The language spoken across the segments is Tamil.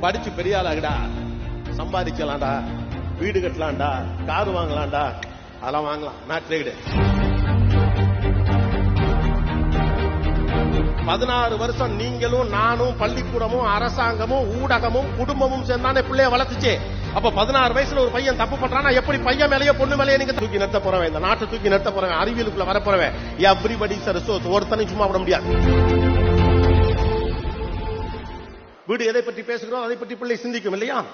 படிச்சு பெரிய ஆளாகடா. சம்பாதிக்கலாம்டா. வீடு கட்டலாம்டா. கார் வாங்கலாம்டா. அதெல்லாம் வாங்கலாம். மேட்ரே கிடையாது பதினாறு வருஷம் நீங்களும் நானும் பள்ளிக்கூடமும் அரசாங்கமும் ஊடகமும் குடும்பமும் சேர்ந்தானே பிள்ளைய வளர்த்துச்சு. அப்ப பதினாறு வயசுல ஒரு பையன் தப்பு பண்றானா எப்படி பையன் மேலேயே பொண்ணு மேலேயே நீங்க தூக்கி நிறுத்த போறவன்? இந்த நாட்டை தூக்கி நிறுத்த போறவன் அறிவியலுக்குள்ள வர போறவன். எவ்ரிபடி சார் ஒருத்தனையும் சும்மா விட முடியாது. வீடு எதை பற்றி பேசுகிறோம்? அதை பற்றி பிள்ளை சிந்திக்கும் இல்லையா?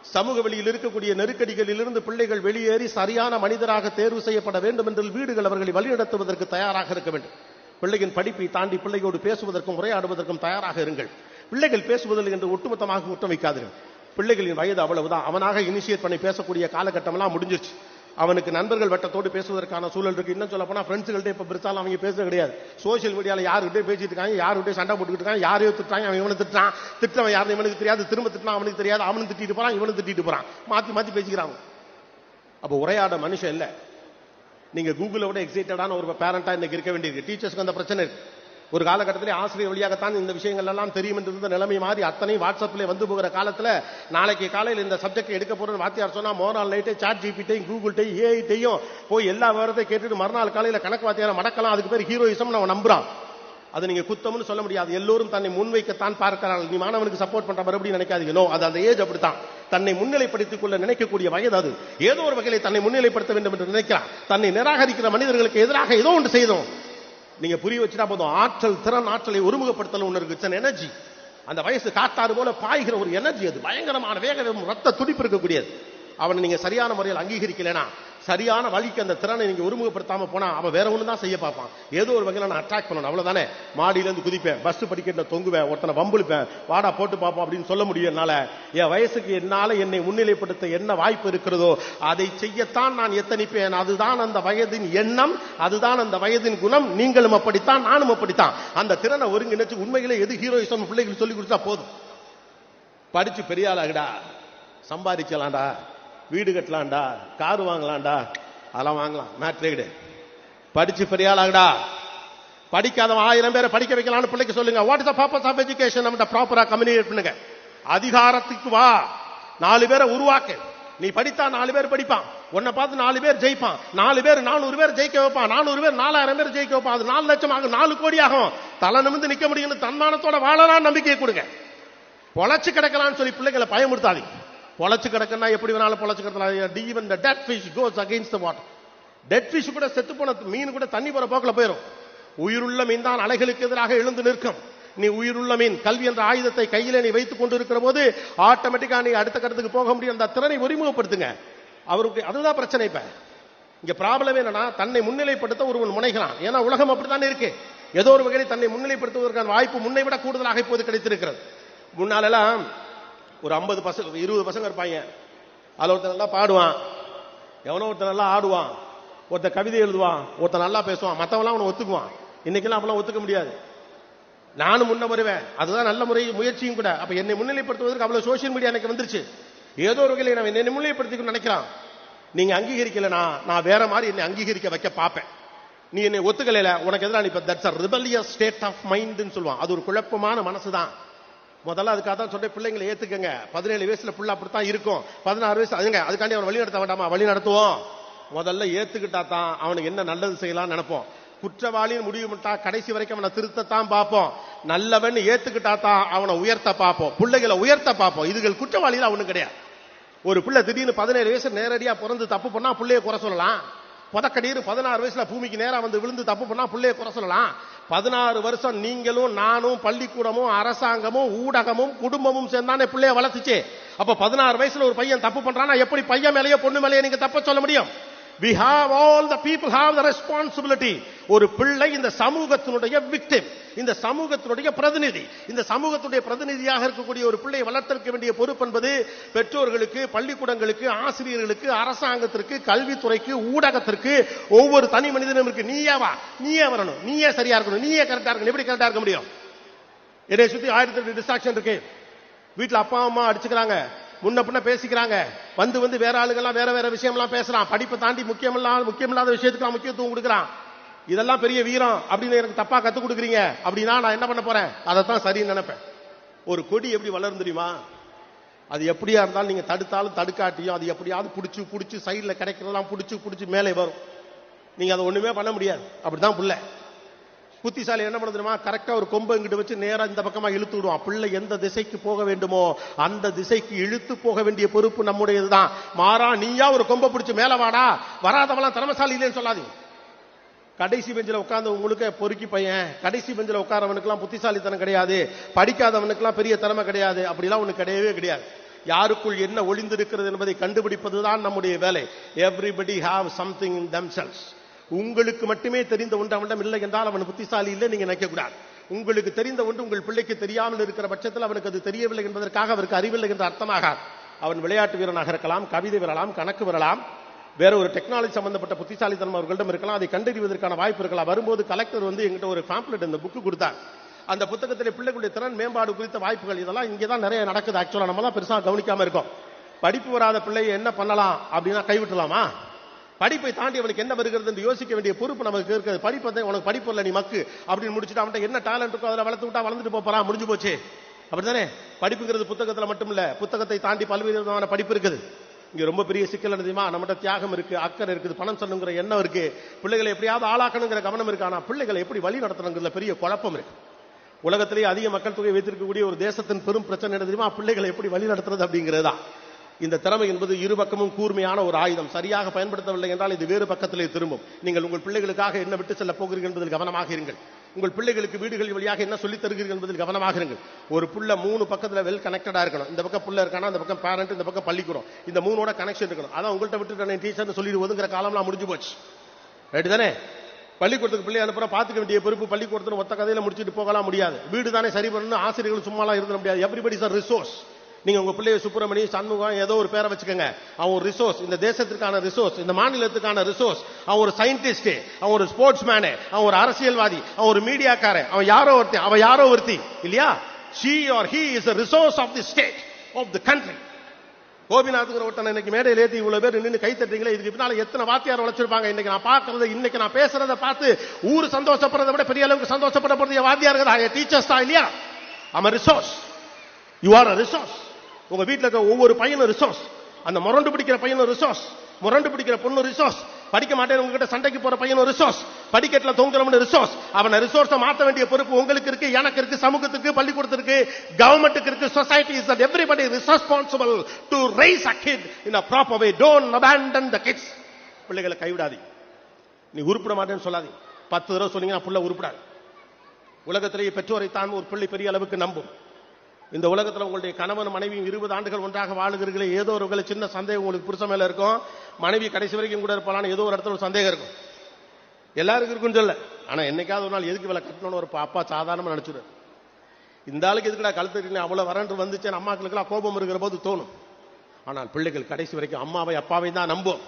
சமூக வெளியில் இருக்கக்கூடிய நெருக்கடிகளிலிருந்து பிள்ளைகள் வெளியேறி சரியான மனிதராக தேர்வு செய்யப்பட வேண்டும் என்று வீடுகள் அவர்களை வழிநடத்துவதற்கு தயாராக இருக்க வேண்டும். பிள்ளையின் படிப்பை தாண்டி பிள்ளையோடு பேசுவதற்கும் உரையாடுவதற்கும் தயாராக இருங்கள். பிள்ளைகள் பேசுவதில்லை என்று ஒட்டுமொத்தமாக குற்றம் வைக்காதீர்கள். பிள்ளைகளின் வயது அவ்வளவுதான். அவனாக இனிஷியேட் பண்ணி பேசக்கூடிய காலகட்டம்லாம் முடிஞ்சிருச்சு. அவனுக்கு நண்பர்கள் வட்டத்தோடு பேசுவதற்கான சூழல் இருக்கு. இன்னும் சொல்ல போனா ஃப்ரெண்ட்ஸ்கள்ட்ட இப்ப பெருசாலும் அவங்க பேசுறது கிடையாது. சோசியல் மீடியால யாருக்கிட்டே பேசிட்டு இருக்காங்க யாருக்கிட்டே சண்டை போட்டுக்கிட்டு இருக்காங்க யாரையோ திட்டாங்க அவன் இவனை திட்டான் திட்டவன் யாரும் இவனுக்கு தெரியாது. திரும்ப திட்டினா அவனுக்கு தெரியாது. அவனும் திட்டிட்டு போறான் இவனும் திட்டிட்டு போறான். மாத்தி மாத்தி பேசிக்கிறாங்க அப்ப உரையாட மனுஷன் இல்ல. நீங்க கூகுளோட விட எக்ஸைட்டடான ஒரு பேரண்டா இன்னைக்கு இருக்க வேண்டியிருக்கு. டீச்சர்ஸ்க்கு அந்த பிரச்சனை இருக்கு. ஒரு காலகட்டத்திலே ஆசிரியர் வழியாகத்தான் இந்த விஷயங்கள் எல்லாம் தெரியும் என்று இருந்த நிலைமை மாறி அத்தனை வாட்ஸ்அப்ல வந்து போகிற காலத்தில் நாளைக்கு காலையில் இந்த சப்ஜெக்ட் எடுக்க போறோம் வாத்தியார் சொன்னா மோனால் நைட்டே சாட் ஜிபிட்டையும் கூகுள்டையும் ஏஐட்டையும் போய் எல்லா விவரத்தையும் கேட்டுட்டு மறுநாள் காலையில் கணக்கு வாத்தியாரம் மடக்கலாம். அதுக்கு பேர் ஹீரோயிசம் நம்ம நம்புறான். அது நீங்க குத்தம்னு சொல்ல முடியாது. எல்லோரும் தன்னை முன்வைக்கத்தான் பார்க்கிறார்கள். நீ மாணவனுக்கு சப்போர்ட் பண்ற மறுபடியும் நினைக்காதீங்க. நோ அது அந்த ஏஜ் அப்படித்தான். தன்னை முன்னிலைப்படுத்திக் கொள்ள நினைக்கக்கூடிய வயது அது. ஏதோ ஒரு வகையில் தன்னை முன்னிலைப்படுத்த வேண்டும் என்று நினைக்கிறான். தன்னை நிராகரிக்கிற மனிதர்களுக்கு எதிராக ஏதோ ஒன்று செய்தோம். நீங்க புரிய வச்சுட்டா போதும். ஆற்றல் திறன் ஆற்றலை ஒருமுகப்படுத்தல ஒன்று இருக்கு. இட்ஸ் எனர்ஜி அந்த வயசு காத்தாறு போல பாய்கிற ஒரு எனர்ஜி அது. பயங்கரமான வேக ரத்த துடிப்பு இருக்கக்கூடியது. அவனை நீங்க சரியான முறையில் அங்கீகரிக்கலைனா சரியான வழிக்கு அந்த திறனை நீங்க ஒருமுகப்படுத்தாம போனா அவன் வேற ஒண்ணு தான் செய்ய பார்ப்பான். ஏதோ ஒரு வகையில நான் அட்டாக் பண்ணணும். அவ்வளவுதானே? மாடியில இருந்து குதிப்பேன். பஸ் படிக்கட்டில் தொங்குவேன். ஒருத்தனை வம்புழுப்பேன் வாடா போட்டு பார்ப்போம் அப்படின்னு சொல்ல முடியும் என்னால. என் வயசுக்கு என்னால என்னை முன்னிலைப்படுத்த என்ன வாய்ப்பு இருக்கிறதோ அதை செய்யத்தான் நான் எத்தனிப்பேன். அதுதான் அந்த வயதின் எண்ணம் அதுதான் அந்த வயதின் குணம். நீங்களும் அப்படித்தான் நானும் அப்படித்தான். அந்த திறனை ஒருங்கிணைச்சு உண்மையிலே எது ஹீரோயிசம் பிள்ளைகள் சொல்லி கொடுத்தா போதும்? படிச்சு பெரிய ஆளாகடா. சம்பாதிக்கலாம்டா. வீடு கட்டலாம்டா கார் வாங்கலாம்டா அதெல்லாம் வாங்கலாம் மேட்ரே கிடையாது. படிச்சு பெரிய படிக்காதவன் ஆயிரம் பேரை படிக்க வைக்கலாம்னு பிள்ளைக்கு சொல்லுங்க. What is the purpose of education நம்ம ப்ராப்பரா கம்யூனிகேட் பண்ணுங்க. அதிகாரத்துக்கு வா. நாலு பேரை உருவாக்கு. நீ படித்தா நாலு பேர் படிப்பான். உன்னை பார்த்து நாலு பேர் ஜெயிப்பான். நாலு பேர் நானூறு பேர் ஜெயிக்க வைப்பான். நானூறு பேர் நாலாயிரம் பேர் ஜெயிக்க வைப்பான். அது நாலு லட்சம் ஆகும். நாலு கோடி ஆகும். தலை நிமிந்து நிக்க முடியும்னு தன்மானத்தோட வாழலாம் நம்பிக்கையை கொடுங்க. பொழைச்சு கிடக்கலாம்னு சொல்லி பிள்ளைகளை பயமுறுத்தாதீங்க. பொழைச்சு கிடக்குன்னா எப்படி வேணாலும் பொழைச்சு கிடக்கலாம். Even the dead fish goes against the water dead fish கூட செத்து போன மீன் கூட தண்ணி போற போக்கில் போயிடும் உயிருள்ள மீன் தான் அலைகளுக்கு எதிராக எழுந்து நிற்கும். நீ உயிருள்ள மீன் கல்வி என்ற ஆயுதத்தை கையில நீ வைத்துக் கொண்டு இருக்கிற போது ஆட்டோமேட்டிக்கா நீ அடுத்த கட்டத்துக்கு போக முடியும். அந்த திறனை ஒருமுகப்படுத்துங்க அவருக்கு அதுதான் பிரச்சனை இப்ப. இங்க ப்ராப்ளம் என்னன்னா தன்னை முன்னிலைப்படுத்த ஒருவன் முனைகிறான். ஏன்னா உலகம் அப்படித்தானே இருக்கு. ஏதோ ஒரு வகையில் தன்னை முன்னிலைப்படுத்துவதற்கான வாய்ப்பு முன்னை விட கூடுதலாக இப்போது கிடைத்திருக்கிறது. முன்னாலெல்லாம் ஒரு ஐம்பது பசங்க இருபது பசங்க இருப்பாங்க. அதில் ஒருத்தன் நல்லா பாடுவான். எவனோ ஒருத்தன் நல்லா ஆடுவான். ஒருத்தன் கவிதை எழுதுவான். ஒருத்தன் நல்லா பேசுவான். மற்றவெல்லாம் அவனை ஒத்துக்குவான். இன்னைக்கெல்லாம் அப்பெல்லாம் ஒத்துக்க முடியாது. நானும் முன்ன வருவேன். அதுதான் நல்ல முறை முயற்சியும் கூட. அப்ப என்னை முன்னிலைப்படுத்துவதற்கு அவ்வளவு சோசியல் மீடியா எனக்கு வந்துருச்சு. ஏதோ ஒரு வகையில் நான் என்னை முன்னிலைப்படுத்திக்கணும்னு நினைக்கிறான். நீங்க அங்கீகரிக்கலனா நான் வேற மாதிரி என்னை அங்கீகரிக்க வைக்க பார்ப்பேன். நீ என்னை ஒத்துக்கலையில உனக்கு எதிராக இப்ப that's a rebellious state of மைண்ட்னு சொல்லுவான். அது ஒரு குழப்பமான மனசு தான் முதல்ல அதுக்காக தான் சொல்றேன் பிள்ளைங்களை ஏத்துக்கங்க. பதினேழு வயசுல புள்ள அப்படித்தான் இருக்கும். பதினாறு வயசு அதுங்க அதுக்காண்டி அவன் வழி நடத்த வேண்டாமா? வழி நடத்துவோம். முதல்ல ஏத்துக்கிட்டா தான் அவனுக்கு என்ன நல்லது செய்யலாம்னு நினைப்போம். குற்றவாளின்னு முடிவு பண்ணிட்டா கடைசி வரைக்கும் அவனை திருத்தத்தான் பார்ப்போம். நல்லவன் ஏத்துக்கிட்டா தான் அவனை உயர்த்த பார்ப்போம். பிள்ளைகளை உயர்த்த பார்ப்போம். இதுகள் குற்றவாளிகள் அவனு கிடையாது. ஒரு பிள்ளை திடீர்னு பதினேழு வயசு நேரடியா பிறந்து தப்பு பண்ணா பிள்ளைய குறை சொல்லலாம். புதக்கடீர் பதினாறு வயசுல பூமிக்கு நேரம் வந்து விழுந்து தப்பு பண்ணா பிள்ளைய குறை சொல்லலாம். பதினாறு வருஷம் நீங்களும் நானும் பள்ளிக்கூடமும் அரசாங்கமும் ஊடகமும் குடும்பமும் சேர்ந்தானே பிள்ளைய வளர்த்துச்சு. அப்ப பதினாறு வயசுல ஒரு பையன் தப்பு பண்றான்னா எப்படி பையன் மேலேயோ பொண்ணு மேலேயோ நீங்க தப்ப சொல்ல முடியும்? We have all the people have the responsibility ஒரு பிள்ளை இந்த சமூகத்தினுடைய விக்டிம் இந்த சமூகத்தினுடைய பிரதிநிதி இந்த சமூகத்துடைய பிரதிநிதியாக இருக்கக்கூடிய ஒரு பிள்ளையை வளர்த்திருக்க வேண்டிய பொறுப்பு என்பது பெற்றோர்களுக்கு பள்ளிக்கூடங்களுக்கு ஆசிரியர்களுக்கு அரசாங்கத்திற்கு கல்வித்துறைக்கு ஊடகத்திற்கு ஒவ்வொரு தனி மனிதனும் இருக்கு. நீயே வா. நீயே வரணும். நீயே சரியா இருக்கணும். நீயே கரெக்டா இருக்கணும். எப்படி கரெக்டா இருக்க முடியும்? என்னை சுத்தி ஆயிரத்தி எட்டு டிஸ்ட்ராக்ஷன் இருக்கு. வீட்டுல அப்பா அம்மா அடிச்சுக்கிறாங்க. முன்ன பின்ன பேசிக்கிறாங்க. வந்து வந்து வேற ஆளுங்கெல்லாம் வேற வேற விஷயம்லாம் பேசலாம் படிப்பை தாண்டி முக்கியமில்லாத முக்கியமில்லாத விஷயத்துக்கு முக்கியத்துவம் கொடுக்குறான். இதெல்லாம் பெரிய வீரம் அப்படின்னு எனக்கு தப்பா கத்துக் கொடுக்குறீங்க. அப்படின்னா நான் என்ன பண்ண போறேன்? தான் சரின்னு நினைப்பேன். ஒரு கொடி எப்படி வளரும் தெரியுமா? அது எப்படியா இருந்தாலும் நீங்க தடுத்தாலும் தடுக்காட்டியும் அது எப்படியாவது பிடிச்சி பிடிச்சி சைடில் கிடைக்கிறதெல்லாம் பிடிச்சி பிடிச்சி மேலே வரும். நீங்க அதை ஒண்ணுமே பண்ண முடியாது. அப்படிதான் பிள்ளை. புத்திசாலி என்ன பண்ணுதுமா கரெக்டா ஒரு கொம்பு இங்கிட்டு வச்சு நேரா இந்த பக்கமா இழுத்து விடுவான். பிள்ளை எந்த திசைக்கு போக வேண்டுமோ அந்த திசைக்கு இழுத்து போக வேண்டிய பொறுப்பு நம்முடையதுதான். மாறா நீயா ஒரு கொம்பை பிடிச்சு மேல வாடா. வராதவெல்லாம் திறமசாலி இல்லைன்னு சொல்லாதீங்க. கடைசி பெஞ்சில் உட்கார்ந்து உங்களுக்கு பொறுக்கி பையன். கடைசி பெஞ்சில் உட்காரவனுக்குலாம் புத்திசாலித்தனம் கிடையாது. படிக்காதவனுக்குலாம் பெரிய திறமை கிடையாது. அப்படிலாம் ஒண்ணு கிடையவே கிடையாது. யாருக்குள் என்ன ஒளிந்திருக்கிறது என்பதை கண்டுபிடிப்பதுதான் நம்முடைய வேலை. Everybody have something in cells உங்களுக்கு மட்டுமே தெரிந்த ஒன்று அவனிடம் இல்லை என்றால் அவன் புத்திசாலி இல்லை நீங்க நினைக்க கூடாது உங்களுக்கு தெரிந்த ஒன்று உங்கள் பிள்ளைக்கு தெரியாமல் இருக்கிற பட்சத்தில் அவனுக்கு அது தெரியவில்லை என்பதற்காக அவருக்கு அறிவில்லை என்று அர்த்தமாக அவன் விளையாட்டு வீரனாக இருக்கலாம் கவிதை வரலாம் கணக்கு வரலாம் வேற ஒரு டெக்னாலஜி சம்பந்தப்பட்ட புத்திசாலித்தனம் அவர்களிடம் இருக்கலாம் அதை கண்டறிவதற்கான வாய்ப்பு இருக்கலாம். வரும்போது கலெக்டர் வந்து எங்கிட்ட ஒரு பாம்ப்ளெட் இந்த புக்கு கொடுத்தார். அந்த புத்தகத்தில் பிள்ளைகளுடைய திறன் மேம்பாடு குறித்த வாய்ப்புகள் இதெல்லாம் இங்கே தான் நிறைய நடக்குது. ஆக்சுவலாக நம்ம தான் பெருசாக கவனிக்காம இருக்கோம். படிப்பு வராத பிள்ளையை என்ன பண்ணலாம் அப்படின்னா கைவிட்டலாமா? படிப்பை தாண்டி அவனுக்கு என்ன வருகிறது என்று யோசிக்க வேண்டிய பொறுப்பு நமக்கு இருக்கிறது. படிப்பதை உனக்கு படிப்பு இல்லை நீ மக்கு அப்படின்னு முடிச்சுட்டு அவன்கிட்ட என்ன டேலண்ட் இருக்கோ அதில் வளர்த்து விட்டா வளர்ந்துட்டு போறான் முடிஞ்சு போச்சு. அப்படித்தானே? படிப்புங்கிறது புத்தகத்தில் மட்டும் இல்ல புத்தகத்தை தாண்டி பல்வேறு விதமான படிப்பு இருக்குது. இங்க ரொம்ப பெரிய சிக்கல் தெரியுமா? நம்மகிட்ட தியாகம் இருக்கு அக்கறை இருக்குது பணம் சொல்லணுங்கிற எண்ணம் இருக்கு. பிள்ளைகளை எப்படியாவது ஆளாக்கணுங்கிற கவனம் இருக்கு. ஆனா பிள்ளைகளை எப்படி வழி நடத்தணுங்கிறதுல பெரிய குழப்பம் இருக்கு. உலகத்திலேயே அதிக மக்கள் தொகை வைத்திருக்கக்கூடிய ஒரு தேசத்தின் பெரும் பிரச்சனை என்ன தெரியுமா? பிள்ளைகளை எப்படி வழி நடத்துறது அப்படிங்கிறது தான் இந்த திறமை என்பது இரு பக்கமும் கூர்மையான ஒரு ஆயுதம். சரியாக பயன்படுத்தவில்லை என்றால் இது வேறு பக்கத்திலே திரும்பும். நீங்கள் உங்கள் பிள்ளைகளுக்காக என்ன விட்டு செல்ல போகிறீர்கள் என்பதில் கவனமாக இருங்கள். உங்கள் பிள்ளைகளுக்கு வீடுகள் வழியாக என்ன சொல்லித் தருகிறீர்கள் என்பதில் கவனமாக இருங்கள். ஒரு புள்ள மூணு பக்கத்தில் வெல் கனெக்டடா இருக்கணும். இந்த பக்கம் புள்ள இருக்கானா இந்த பக்கம் பேரண்ட் இந்த பக்கம் பள்ளிக்கூடம். இந்த மூணோட கனெக்ஷன் இருக்கணும். அதான் உங்கள்கிட்ட விட்டுட்டு டீச்சர் சொல்லிட்டு ஒதுங்குற காலம்லாம் முடிஞ்சு போச்சு. ரைட்டு தானே பள்ளிக்கூடத்துக்கு பிள்ளை அனுப்புற பாத்துக்க வேண்டிய பொறுப்பு பள்ளிக்கூடத்துல ஒத்த கதையில முடிச்சுட்டு போகலாம் முடியாது. வீடு தானே சரி பண்ணணும் ஆசிரியர்கள் சும்மாலாம் இருந்த முடியாது. எவ்ரிபடி சார் ரிசோர்ஸ் நீங்க உங்க பிள்ளைய சுப்பிரமணி சண்முகம் ஏதோ ஒரு பேரை வச்சுக்கோங்க. அவன் ஒரு ரிசோர்ஸ் இந்த தேசத்திற்கான ரிசோர்ஸ் இந்த மாநிலத்துக்கான ரிசோர்ஸ் அவன் ஒரு சயின்டிஸ்ட் அவன் ஒரு ஸ்போர்ட்ஸ் மேனு அவன் ஒரு அரசியல்வாதி அவன் ஒரு மீடியாக்காரன் அவன் யாரோ ஒருத்தி அவன் யாரோ ஒருத்தி. இல்லையா? She or he is resource of the state of the country கோபிநாத்ங்கிற கோபிநாத்துங்கிற ஒருத்தன் இன்னைக்கு மேடையில் ஏத்தி இவ்வளவு பேர் நின்று கை தட்டுறீங்களே இதுக்கு பின்னால எத்தனை வாத்தியார் உழைச்சிருப்பாங்க இன்னைக்கு? நான் பாக்குறது இன்னைக்கு நான் பேசுறதை பார்த்து ஊர் சந்தோஷப்படுறதை விட பெரிய அளவுக்கு சந்தோஷப்பட போறது வாத்தியார்கள் தான். டீச்சர்ஸ் தான் இல்லையா? அவன் resource you are a resource உங்க வீட்டில் இருக்க ஒவ்வொரு பையனும் ரிசோர்ஸ் அந்த முரண்டு பிடிக்கிற பையனும் ரிசோர்ஸ் முரண்டு பிடிக்கிற பொண்ணு ரிசோர்ஸ் படிக்க மாட்டேன் உங்ககிட்ட சண்டைக்கு போற பையனும் ரிசோர்ஸ் படிக்கட்டுல தொங்குறவன் ரிசோர்ஸ் அவனை ரிசோர்ஸை மாற்ற வேண்டிய பொறுப்பு உங்களுக்கு இருக்கு எனக்கு இருக்கு சமூகத்துக்கு பள்ளிக்கூடத்துக்கு கவர்மெண்ட்டுக்கு இருக்கு society is that everybody is responsible to raise a kid in a proper way don't abandon the kids பிள்ளைகளை கைவிடாதீங்க. நீ உருப்பிட மாட்டேன்னு சொல்லாதீங்க. பத்து தடவை சொன்னீங்கன்னா புள்ள உருப்பிடாது. உலகத்திலேயே பெற்றோரை தான் ஒரு பிள்ளை பெரிய அளவுக்கு நம்பும். இந்த உலகத்தில் உங்களுடைய கணவன் மனைவியும் இருபது ஆண்டுகள் ஒன்றாக வாழுகிறீர்களே ஏதோ ஒரு சின்ன சந்தேகம் உங்களுக்கு புருஷ மேல இருக்கும். மனைவி கடைசி வரைக்கும் கூட இருப்பாளான்னு ஏதோ ஒரு இடத்துல ஒரு சந்தேகம் இருக்கும். எல்லாருக்கும் இருக்குன்னு சொல்ல ஆனா என்னைக்காவது ஒரு நாள் எதுக்கு இவளை கட்டணும்னு ஒரு அப்பா சாதாரணமா நினைச்சிரு இந்த ஆளுக்கு எதுக்குடா கழுத்து அவ்வளவு வரன்று வந்துச்சு அம்மாக்களுக்கெல்லாம் கோபம் இருக்கிற போது தோணும். ஆனால் பிள்ளைகள் கடைசி வரைக்கும் அம்மாவை அப்பாவையும் தான் நம்பும்.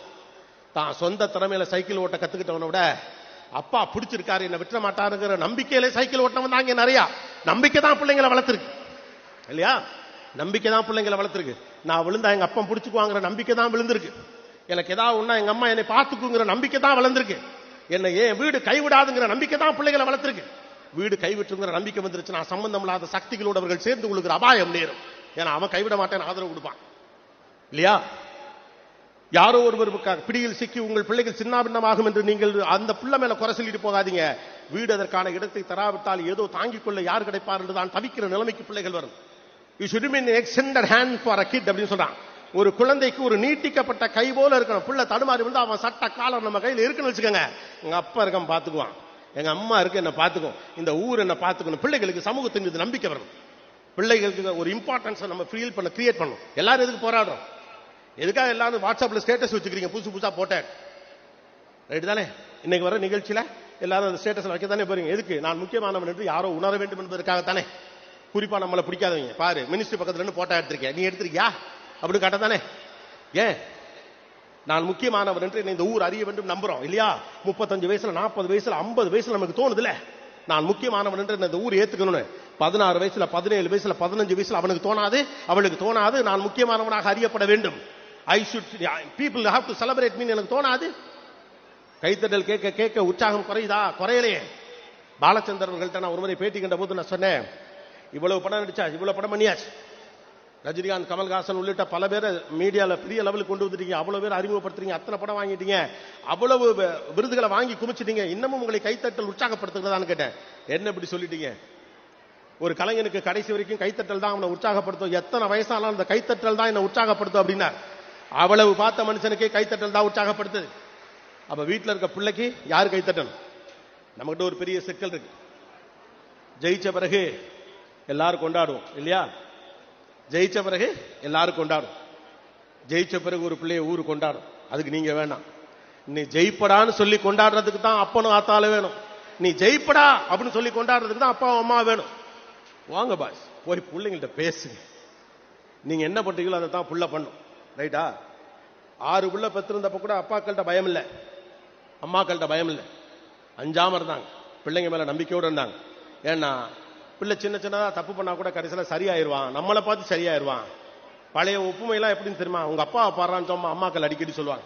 தான் சொந்த திறமையில சைக்கிள் ஓட்ட கத்துக்கிட்டவனை விட அப்பா பிடிச்சிருக்காரு என்ன விட்டுற மாட்டாருங்கிற நம்பிக்கையில சைக்கிள் ஓட்டவன் தான் இங்க நிறைய. நம்பிக்கை தான் பிள்ளைங்களை வளர்த்துருக்கு. இல்லையா? நம்பிக்கை தான் பிள்ளைங்களை வளர்த்துருக்கு. நான் விழுந்தா எங்க அப்பா பிடிச்சுக்குவாங்கிற நம்பிக்கை தான் விழுந்திருக்கு. எனக்கு ஏதாவது ஒண்ணா எங்க அம்மா என்னை பார்த்துக்குங்கிற நம்பிக்கை தான் வளர்ந்துருக்கு. என்னை ஏன் வீடு கைவிடாதுங்கிற நம்பிக்கை தான் பிள்ளைகளை வளர்த்துருக்கு. வீடு கைவிட்டுங்கிற நம்பிக்கை வந்துருச்சு நான் சம்பந்தம் இல்லாத சக்திகளோடவர்கள் சேர்ந்து கொள்ளுகிற அபாயம் நேரும். ஏன்னா அவன் கைவிட மாட்டேன் ஆதரவு கொடுப்பான். இல்லையா? யாரோ ஒருவர் பிடியில் சிக்கி உங்கள் பிள்ளைகள் சின்னாபின்னமாகும் என்று நீங்கள் அந்த பிள்ளை மேல குறை சொல்லிட்டு போகாதீங்க. வீடு அதற்கான இடத்தை தராவிட்டால் ஏதோ தாங்கிக் கொள்ள யார் கிடைப்பார் என்று தான் தவிக்கிற நிலைமைக்கு பிள்ளைகள் வரும். You should mean extended hand for a kid அப்படின்னு சொல்றான். ஒரு குழந்தைக்கு ஒரு நீட்டிக்கப்பட்ட கை போல இருக்கணும் பிள்ளை தடுமாறி வந்து அவன் சட்ட காலம் நம்ம கையில் இருக்குன்னு வச்சுக்கோங்க. எங்க அப்பா இருக்க பாத்துக்குவான். எங்க அம்மா இருக்கு என்ன பாத்துக்கும். இந்த ஊர் என்ன பாத்துக்கணும். பிள்ளைகளுக்கு சமூகத்தின் மீது நம்பிக்கை வரணும் பிள்ளைகளுக்கு ஒரு இம்பார்ட்டன்ஸ் நம்ம ஃபீல் பண்ண கிரியேட் பண்ணணும் எல்லாரும் எதுக்கு போராடுறோம்? எதுக்காக எல்லாரும் வாட்ஸ்அப்ல ஸ்டேட்டஸ் வச்சுக்கிறீங்க? புதுசு புதுசா போட்டேன். ரைட் தானே? இன்னைக்கு வர நிகழ்ச்சியில எல்லாரும் அந்த ஸ்டேட்டஸ் வைக்க தானே போறீங்க? எதுக்கு? நான் முக்கியமானவன் என்று யாரோ உணர வேண்டும் என்பதற்காகத்தானே? குறிப்பா நம்மளை பிடிக்காதவங்க. பாரு மினிஸ்ட்ரி பக்கத்துல இருந்து போட்டோ எடுத்திருக்கேன். நீ எடுத்திருக்கியா? அப்படி தானே ஏன்? நான் முக்கியமானவர் என்று என்னை இந்த ஊர் அறிய வேண்டும் நம்புறோம் இல்லையா? முப்பத்தஞ்சு வயசுல நாற்பது வயசுல ஐம்பது வயசுல நமக்கு தோணுதுல நான் முக்கியமானவன் என்று இந்த ஊர் ஏத்துக்கணும்னு. பதினாறு வயசுல பதினேழு வயசுல பதினஞ்சு வயசுல அவனுக்கு தோணாது. அவளுக்கு தோணாது. நான் முக்கியமானவனாக அறியப்பட வேண்டும். I should people have to celebrate mean எனக்கு தோணாது. கைத்தட்டல் கேட்க கேட்க உற்சாகம் குறையுதா? குறையலையே. பாலச்சந்தர் நான் ஒரு முறை பேட்டி கண்ட போது நான் சொன்னேன் இவ்வளவு படம் நடிச்சா இவ்வளவு படம் பண்ணியாச்சு. ரஜினிகாந்த் கமல்ஹாசன் உள்ளிட்ட பல பேரை மீடியாவில் பெரிய லெவலுக்கு கொண்டு வந்துட்டீங்க. அவ்வளவு பேர் அறிமுகப்படுத்துறீங்க. அத்தனை படம் வாங்கிட்டீங்க. அவ்வளவு விருதுகளை வாங்கி குமிச்சிட்டீங்க இன்னமும் உங்களை கைத்தட்டல் உற்சாகப்படுத்துகிறதான்னு கேட்டேன். என்ன இப்படி சொல்லிட்டீங்க? ஒரு கலைஞனுக்கு கடைசி வரைக்கும் கைத்தட்டல் தான் அவனை உற்சாகப்படுத்தும். எத்தனை வயசானாலும் அந்த கைத்தட்டல் தான் என்ன உற்சாகப்படுத்தும் அப்படின்னா அவ்வளவு பார்த்த மனுஷனுக்கே கைத்தட்டல் தான் உற்சாகப்படுத்துது. அப்ப வீட்டில் இருக்க பிள்ளைக்கு யார் கைத்தட்டணும்? நம்மகிட்ட ஒரு பெரிய சிக்கல் இருக்கு. ஜெயிச்ச பிறகு எல்லாரும் கொண்டாடுவோம் இல்லையா? ஜெயிச்ச பிறகு எல்லாரும் கொண்டாடும் ஜெயிச்ச பிறகு ஒரு பிள்ளைய ஊரு கொண்டாடும். அதுக்கு நீங்க வேணாம். நீ ஜெயிப்படான்னு சொல்லி கொண்டாடுறதுக்கு தான் அப்பனும் ஆத்தாலும் வேணும். நீ ஜெயிப்படா அப்படின்னு சொல்லி கொண்டாடுறதுக்கு தான் அப்பா அம்மா வேணும். வாங்க பாஸ் போய் பிள்ளைங்கள்ட்ட பேசுங்க. நீங்க என்ன பண்றீங்களோ அதை தான் புள்ள பண்ணும். ரைட்டா ஆறு புள்ள பெற்றிருந்தப்ப கூட அப்பாக்கள்கிட்ட பயம் இல்லை. அம்மாக்கள்கிட்ட பயம் இல்லை. அஞ்சாம இருந்தாங்க. பிள்ளைங்க மேல நம்பிக்கையோடு இருந்தாங்க. ஏன்னா பிள்ளை சின்ன சின்னதா தப்பு பண்ணா கூட கடைசியில சரியாயிருவான். நம்மளை பார்த்து சரியாயிருவான். பழைய ஒப்புமையெல்லாம் எப்படின்னு தெரியுமா? உங்க அப்பா பாடுறான்னு சொன்னா அம்மாக்கள் அடிக்கடி சொல்லுவாங்க.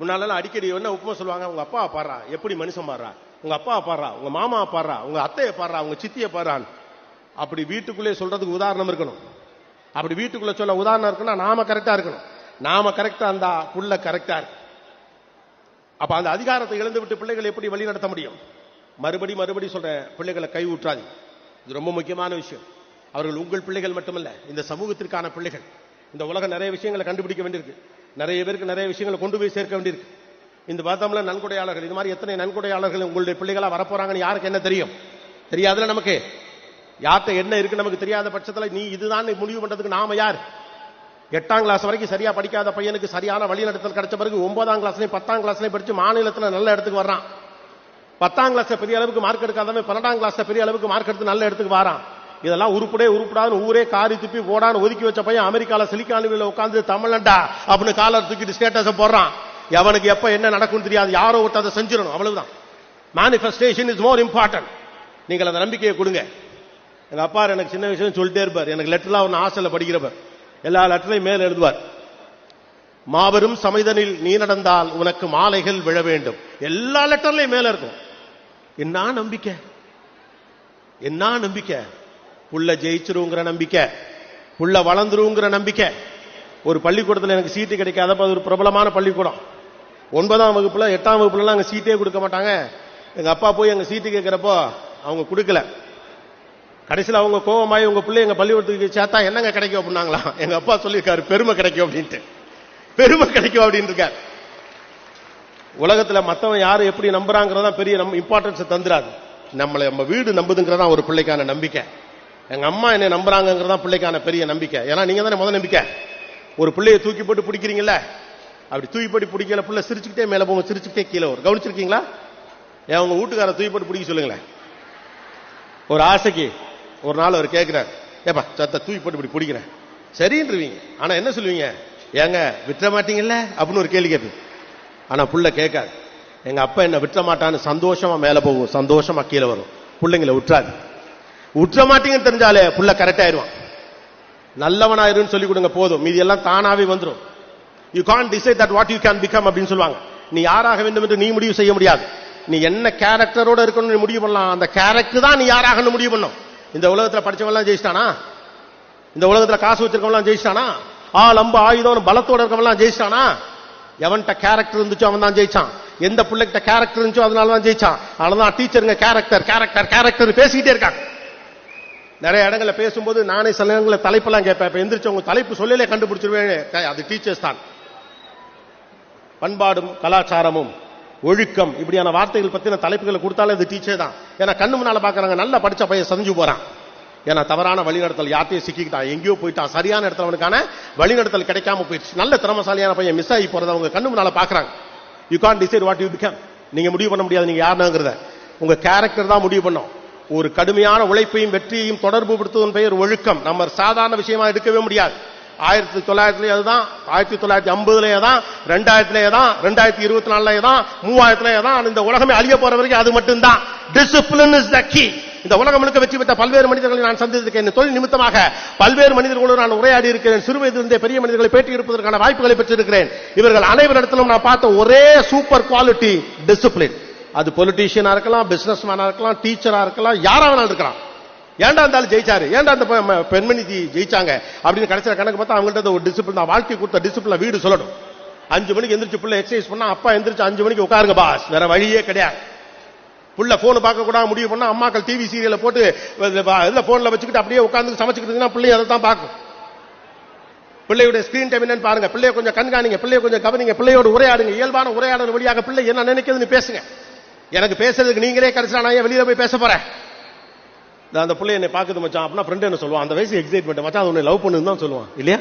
முன்னாலெல்லாம் அடிக்கடி என்ன உப்புமை சொல்லுவாங்க? உங்க அப்பா பாடுறா. எப்படி மனுஷன் பாடுறா? உங்க அப்பா பாடுறா? உங்க மாமா பாடுறா? உங்க அத்தையை பாடுறா? உங்க சித்தியை பாடுறான் அப்படி வீட்டுக்குள்ளே சொல்றதுக்கு உதாரணம் இருக்கணும். அப்படி வீட்டுக்குள்ள சொல்ல உதாரணம் இருக்குன்னா நாம கரெக்டா இருக்கணும். நாம கரெக்டா இருந்தா புள்ள கரெக்டா இருக்கு. அப்ப அந்த அதிகாரத்தை இழந்து விட்டு பிள்ளைகளை எப்படி வழி நடத்த முடியும்? மறுபடி மறுபடி சொல்றேன். பிள்ளைகளை கை ஊற்றாது இது ரொம்ப முக்கியமான விஷயம். அவர்கள் உங்கள் பிள்ளைகள் மட்டுமல்ல இந்த சமூகத்திற்கான பிள்ளைகள். இந்த உலகம் நிறைய விஷயங்களை கண்டுபிடிக்க வேண்டியிருக்கு. நிறைய பேருக்கு நிறைய விஷயங்களை கொண்டு போய் சேர்க்க வேண்டியிருக்கு. இந்த பார்த்தோம்ல நன்கொடையாளர்கள் இது மாதிரி எத்தனை நன்கொடையாளர்கள் உங்களுடைய பிள்ளைகளா வரப்போறாங்கன்னு யாருக்கு என்ன தெரியும்? தெரியாதுல நமக்கு? யார்கிட்ட என்ன இருக்கு நமக்கு தெரியாத பட்சத்தில் நீ இதுதான் முடிவு பண்றதுக்கு நாம யார்? எட்டாம் கிளாஸ் வரைக்கும் சரியா படிக்காத பையனுக்கு சரியான வழிநடத்தல் கிடைச்ச பிறகு ஒன்பதாம் கிளாஸ்லயும் பத்தாம் கிளாஸ்லயும் படிச்சு மாநிலத்தில் நல்ல இடத்துக்கு வர்றான். பத்தாம் கிளாஸ்ல பெரிய அளவுக்கு மார்க் எடுக்காதவன் பன்னெண்டாம் கிளாஸ்ல பெரிய அளவுக்கு மார்க் எடுத்து நல்ல இடத்துக்கு வரான். இதெல்லாம் உருப்படே உருப்படாதுன்னு ஊரே காரி துப்பி போடான்னு ஒதுக்கி வச்ச பையன் அமெரிக்கால சிலிக்கானுவில உட்காந்து தமிழண்டா அப்படின்னு காலர் தூக்கிட்டு ஸ்டேட்டஸ போடுறான். எவனுக்கு எப்ப என்ன நடக்கும் தெரியாது. யாரோ ஒருத்தர் அதை செஞ்சிடணும். அவ்வளவுதான். மேனிஃபெஸ்டேஷன் இஸ் மோர் இம்பார்ட்டன்ட் நீங்கள் அந்த நம்பிக்கையை கொடுங்க. எங்க அப்பா எனக்கு சின்ன விஷயம் சொல்லிட்டே இருப்பார். எனக்கு லெட்டர்லாம் ஒன்று ஆசையில் படிக்கிறவர் எல்லா லெட்டரையும் மேல எழுதுவார். மாபெரும் சமைதனில் நீ நடந்தால் உனக்கு மாலைகள் விழ வேண்டும். எல்லா லெட்டர்லையும் மேல இருக்கும். என்ன நம்பிக்கை? என்ன நம்பிக்கை? புள்ள ஜெயிச்சிருங்கிற நம்பிக்கை. புள்ள வளர்ந்துருங்கிற நம்பிக்கை. ஒரு பள்ளிக்கூடத்தில் எனக்கு சீட்டு கிடைக்காத அது ஒரு பிரபலமான பள்ளிக்கூடம். ஒன்பதாம் வகுப்புல எட்டாம் வகுப்புல அங்க சீட்டே கொடுக்க மாட்டாங்க. எங்க அப்பா போய் எங்க சீட்டு கேட்கிறப்போ அவங்க கொடுக்கல. கடைசியில் அவங்க கோபமாயி உங்க பிள்ளை எங்க பள்ளிக்கூடத்துக்கு சேர்த்தா என்னங்க கிடைக்கும்? அப்படின்னாங்களா எங்க அப்பா சொல்லியிருக்காரு பெருமை கிடைக்கும் அப்படின்ட்டு. பெருமை கிடைக்கும் அப்படின்னு இருக்காரு. உலகத்துல மத்தவன் யாரு எப்படி நம்புறாங்கிறதா பெரிய நம்ம இம்பார்ட்டன்ஸ் தந்துடாது நம்மளை நம்ம வீடு நம்புதுங்கிறதா ஒரு பிள்ளைக்கான நம்பிக்கை. எங்க அம்மா என்னை நம்புறாங்கிறதா பிள்ளைக்கான பெரிய நம்பிக்கை. ஏன்னா நீங்க தானே முதல் நம்பிக்கை. ஒரு பிள்ளையை தூக்கி போட்டு பிடிக்கிறீங்கல்ல? அப்படி தூக்கி போட்டு பிடிக்கல பிள்ளை சிரிச்சுக்கிட்டே மேல போங்க சிரிச்சுக்கிட்டே கீழே வரும். கவனிச்சிருக்கீங்களா? ஏன் உங்க வீட்டுக்கார தூக்கி போட்டு பிடிக்க சொல்லுங்களேன். ஒரு ஆசைக்கு ஒரு நாள் அவர் கேட்கிறார் ஏப்பா சத்த தூக்கி போட்டு இப்படி பிடிக்கிறேன். சரின்றீங்க ஆனா என்ன சொல்லுவீங்க? ஏங்க விட்டுற மாட்டீங்கல்ல? அப்படின்னு ஒரு கேள்வி கேட்பீங்க ஆனால் புள்ள கேட்காது. எங்கள் அப்பா என்னை விட்டுற மாட்டான்னு சந்தோஷமாக மேலே போகும். சந்தோஷமாக கீழே வரும். பிள்ளைங்களை விட்டுறாது விட்டுற மாட்டீங்கன்னு தெரிஞ்சாலே புள்ள கரெக்ட் ஆயிருவான் நல்லவனாயிருன்னு சொல்லி கொடுங்க போதும். மீதி எல்லாம் தானாவே வந்துடும் you can decide that what you can become அப்படின்னு சொல்லுவாங்க. நீ யாராக வேண்டும் என்று நீ முடிவு செய்ய முடியாது. நீ என்ன கேரக்டரோட இருக்கணும்னு நீ முடிவு பண்ணலாம். அந்த கேரக்டர் தான் நீ யாராகன்னு முடிவு பண்ணும். இந்த உலகத்தில் படிச்சவங்கலாம் ஜெயிச்சிட்டானா? இந்த உலகத்தில் காசு வச்சிருக்கவங்க ஜெயிச்சிட்டானா? ஆள் அம்பு ஆயுதம் பலத்தோட இருக்கவங்க ஜெயிச்சிட்டானா? எவன்கிட்ட கேரக்டர் இருந்துச்சோ அவன் தான் ஜெயிச்சான். எந்த பிள்ளைகிட்ட கேரக்டர் இருந்துச்சோ அதனால தான் ஜெயிச்சான் அதனால டீச்சருங்க கேரக்டர் கேரக்டர் கேரக்டர் பேசிக்கிட்டே இருக்காங்க. நிறைய இடங்கள்ல பேசும்போது நானே சில நேரங்களில் தலைப்பெல்லாம் கேட்பேன். இப்போ எந்திரிச்சு உங்க தலைப்பு சொல்லலே கண்டுபிடிச்சிருவேன். அது டீச்சர்ஸ் தான். பண்பாடும் கலாச்சாரமும் ஒழுக்கம் இப்படியான வார்த்தைகள் பத்தின தலைப்புகளை கொடுத்தாலே அது டீச்சர் தான். ஏன்னா கண்ணு முன்னால பாக்குறாங்க நல்லா படிச்ச பையன் செஞ்சு போறான். ஏன்னா தவறான வழிநடத்தல் யார்த்தையும் சிக்கிக்கிட்டான். எங்கேயோ போயிட்டான். சரியான இடத்துல அவனுக்கான வழிநடத்தல் கிடைக்காம போயிடுச்சு. நல்ல திறமசாலியான பையன் மிஸ் ஆகி போறத அவங்க கண்ணு முன்னால பாக்குறாங்க. You can decide what you become நீங்க முடிவு பண்ண முடியாது நீங்க யாருனாங்கிறத. உங்க கேரக்டர் தான் முடிவு பண்ணும். ஒரு கடுமையான உழைப்பையும் வெற்றியையும் தொடர்பு படுத்துவதன் பெயர் ஒழுக்கம். நம்ம சாதாரண விஷயமா எடுக்கவே முடியாது. ஆயிரத்தி தொள்ளாயிரத்துல அதுதான் ஆயிரத்தி தொள்ளாயிரத்தி ஐம்பதுலயே தான் ரெண்டாயிரத்திலேயே தான் ரெண்டாயிரத்தி இருபத்தி நாலுலயே தான் மூவாயிரத்திலேயே தான் இந்த உலகமே அழிய போற வரைக்கும் அது மட்டும்தான். டிசிப்ளின் இஸ் த கீ இந்த உலகம் முழுக்க வெற்றி பெற்ற பல்வேறு மனிதர்களை நான் சந்தித்திருக்கேன். தொழில் நிமித்தமாக பல்வேறு மனிதர்களோடு நான் உரையாடி இருக்கிறேன். சிறு வயதிலிருந்தே பெரிய மனிதர்களை பேட்டி எடுப்பதற்கான வாய்ப்புகளை பெற்றிருக்கிறேன். இவர்கள் அனைவரிடத்திலும் நான் பார்த்த ஒரே சூப்பர் குவாலிட்டி டிசிப்ளின் அது பொலிட்டீஷியனா இருக்கலாம் பிசினஸ் மேனா இருக்கலாம் டீச்சரா இருக்கலாம் யாரா வேணாலும் இருக்கலாம். ஏன்டா இருந்தாலும் ஜெயிச்சாரு? ஏன்டா அந்த பெண்மணி ஜெயிச்சாங்க? அப்படின்னு கடைசியில் கணக்கு பார்த்தா அவங்கள்ட்ட ஒரு டிசிப்ளின் தான் வாழ்க்கை கொடுத்த டிசிப்ளின் வீடு சொல்லணும். அஞ்சு மணிக்கு எந்திரிச்சு பிள்ளை எக்ஸசைஸ் பண்ணா அப்பா எந்திரிச்சு அஞ்சு மணிக்கு உட்காருங்க பாஸ் வேற வழியே கிடையாது. புள்ள போன் பார்க்க கூடாது முடிவு பண்ணா அம்மாக்கள் டிவி சீரியலை போட்டு இதுல போன்ல வச்சுக்கிட்டு அப்படியே உட்காந்து சமைச்சுக்கிட்டு பிள்ளை அதை தான் பார்க்கும். பிள்ளையுடைய ஸ்கிரீன் டைம் என்னன்னு பாருங்க. பிள்ளைய கொஞ்சம் கண்காணிங்க பிள்ளைய கொஞ்சம் கவனிங்க பிள்ளையோட உரையாடுங்க இயல்பான உரையாடல் வழியாக பிள்ளை என்ன நினைக்குதுன்னு பேசுங்க. எனக்கு பேசுறதுக்கு நீங்களே கடைசியா நான் ஏன் வெளியில போய் பேச போறேன். அந்த பிள்ளை என்னை பாக்குது மச்சான் அப்படின்னா ஃப்ரெண்ட் என்ன சொல்லுவான்? அந்த வயசு எக்ஸைட்மெண்ட் மச்சான் அது உன்னை லவ் பண்ணுன்னு தான் சொல்லுவான். இல்லையா?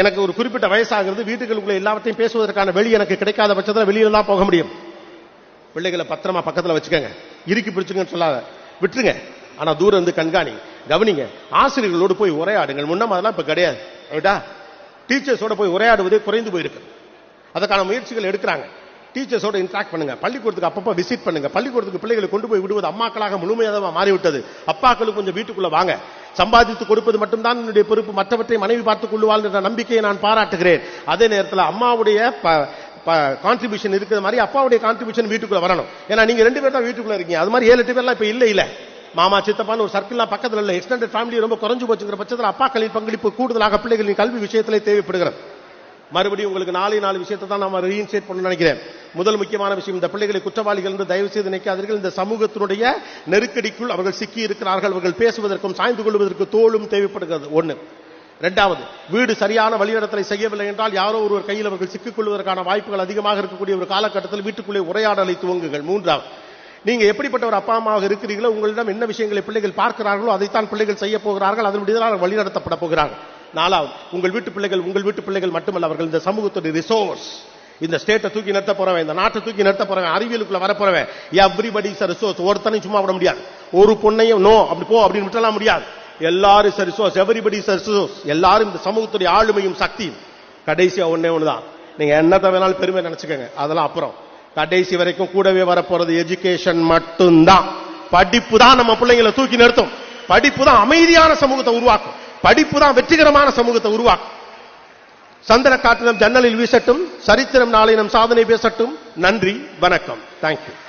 எனக்கு ஒரு குறிப்பிட்ட வயசாகிறது வீட்டுகளுக்குள்ள எல்லாவற்றையும் பேசுவதற்கான வெளி எனக்கு கிடைக்காத பட்சத்தில் வெளியில தான் போக முடியும். பிள்ளைகளை பத்திரமா பக்கத்துல வச்சுக்கோங்க. இறுக்கி பிடிச்சுங்கன்னு சொல்லாத. விட்டுருங்க. ஆனா தூரம் இருந்து கண்காணி. கவனிங்க. ஆசிரியர்களோடு போய் உரையாடுங்கள். முன்ன அதெல்லாம் இப்ப கிடையாது. ரைட்டா? டீச்சர்ஸோட போய் உரையாடுவதே குறைந்து போயிருக்கு. அதற்கான முயற்சிகள் எடுக்கிறாங்க. டீச்சர்ஸோட இன்ட்ராக்ட் பண்ணுங்க. பள்ளிக்கூடத்துக்கு அப்பப்போ விசிட் பண்ணுங்க. பள்ளிக்கூடத்துக்கு பிள்ளைகளை கொண்டு போய் விடுவது அம்மாக்களாக முழுமையாக மாறிவிட்டது. அப்பாக்களும் கொஞ்சம் வீட்டுக்குள்ள வாங்க. சம்பாதித்து கொடுப்பது மட்டும்தான் என்னுடைய பொறுப்பு. மற்றவற்றை மனைவி பார்த்துக் கொள்ளுவாள் என்ற நம்பிக்கையை நான் பாராட்டுகிறேன். அதே நேரத்தில் அம்மாவுடைய கான்ட்ரிபியூஷன் இருக்கிற மாதிரி அப்பாவுடைய கான்ட்ரிபியூஷன் வீட்டுக்குள்ள வரணும். ஏன்னா நீங்க ரெண்டு பேர் தான் வீட்டுக்குள்ள இருக்கீங்க. அது மாதிரி ஏழு எட்டு பேர்லாம் இப்ப இல்ல இல்ல. மாமா சித்தப்பான்னு ஒரு சர்க்கிள்லாம் பக்கத்துல இல்ல. எக்ஸ்டெண்டட் ஃபேமிலி ரொம்ப குறைஞ்சு போச்சுங்கிற பட்சத்தில் அப்பாக்களின் பங்களிப்பு கூடுதலாக பிள்ளைகளின் கல்வி விஷயத்திலே தேவைப்படுகிறது. மறுபடியும் உங்களுக்கு நாலே நாலு விஷயத்தை தான் நாம ரீஇன்ஸ்டேட் பண்ண நினைக்கிறேன். முதல் முக்கியமான விஷயம் இந்த பிள்ளைகளை குற்றவாளிகள் என்று தயவு செய்து நினைக்காதீர்கள். இந்த சமூகத்தினுடைய நெருக்கடிக்குள் அவர்கள் சிக்கி இருக்கிறார்கள். அவர்கள் பேசுவதற்கும் சாய்ந்து கொள்வதற்கு தோளும் தேவைப்படுகிறது. ஒன்று இரண்டாவது வீடு சரியான வழிநடத்தலை செய்யவில்லை என்றால் யாரோ ஒருவர் கையில் அவர்கள் சிக்கிக் கொள்வதற்கான வாய்ப்புகள் அதிகமாக இருக்கக்கூடிய ஒரு காலகட்டத்தில் வீட்டுக்குள்ளே உரையாடலை துவங்குங்கள். மூன்றாவது நீங்க எப்படிப்பட்ட ஒரு அப்பா அம்மாவாக இருக்கிறீர்களோ உங்களிடம் என்ன விஷயங்களை பிள்ளைகள் பார்க்கிறார்களோ அதைத்தான் பிள்ளைகள் செய்ய போகிறார்கள் அதனுடைய வழிநடத்தப்பட போகிறார்கள். நாலாவது உங்கள் வீட்டு பிள்ளைகள் உங்கள் வீட்டு பிள்ளைகள் மட்டுமல்ல அவர்கள் இந்த சமூகத்துடைய ரிசோர்ஸ் இந்த ஸ்டேட்டை தூக்கி நிறுத்த போறவன் இந்த நாட்டை தூக்கி நிறுத்த போறவன் அறிவியலுக்குள்ள வர போறவன் எவ்ரிபடி ரிசோர்ஸ் ஒருத்தனையும் சும்மா விட முடியாது. ஒரு பொண்ணையும் நோ அப்படி போ அப்படின்னு விட்டலாம் முடியாது. எல்லாரும் இஸ் ரிசோர்ஸ் எவ்ரிபடி எல்லாரும் இந்த சமூகத்துடைய ஆளுமையும் சக்தியும் கடைசியா ஒண்ணே ஒண்ணுதான். நீங்க என்னத்தை வேணாலும் பெருமை நினைச்சுக்கோங்க. அதெல்லாம் அப்புறம். கடைசி வரைக்கும் கூடவே வரப்போறது எஜுகேஷன் மட்டும்தான். படிப்பு தான் நம்ம பிள்ளைங்களை தூக்கி நிறுத்தும். படிப்பு தான் அமைதியான சமூகத்தை உருவாக்கும். படிப்பு தான் வெற்றிகரமான சமூகத்தை உருவாக்கும். சந்திர காற்றினம் ஜன்னலில் வீசட்டும். சரித்திரம் நாளை நம் சாதனை பேசட்டும். நன்றி வணக்கம். தேங்க்யூ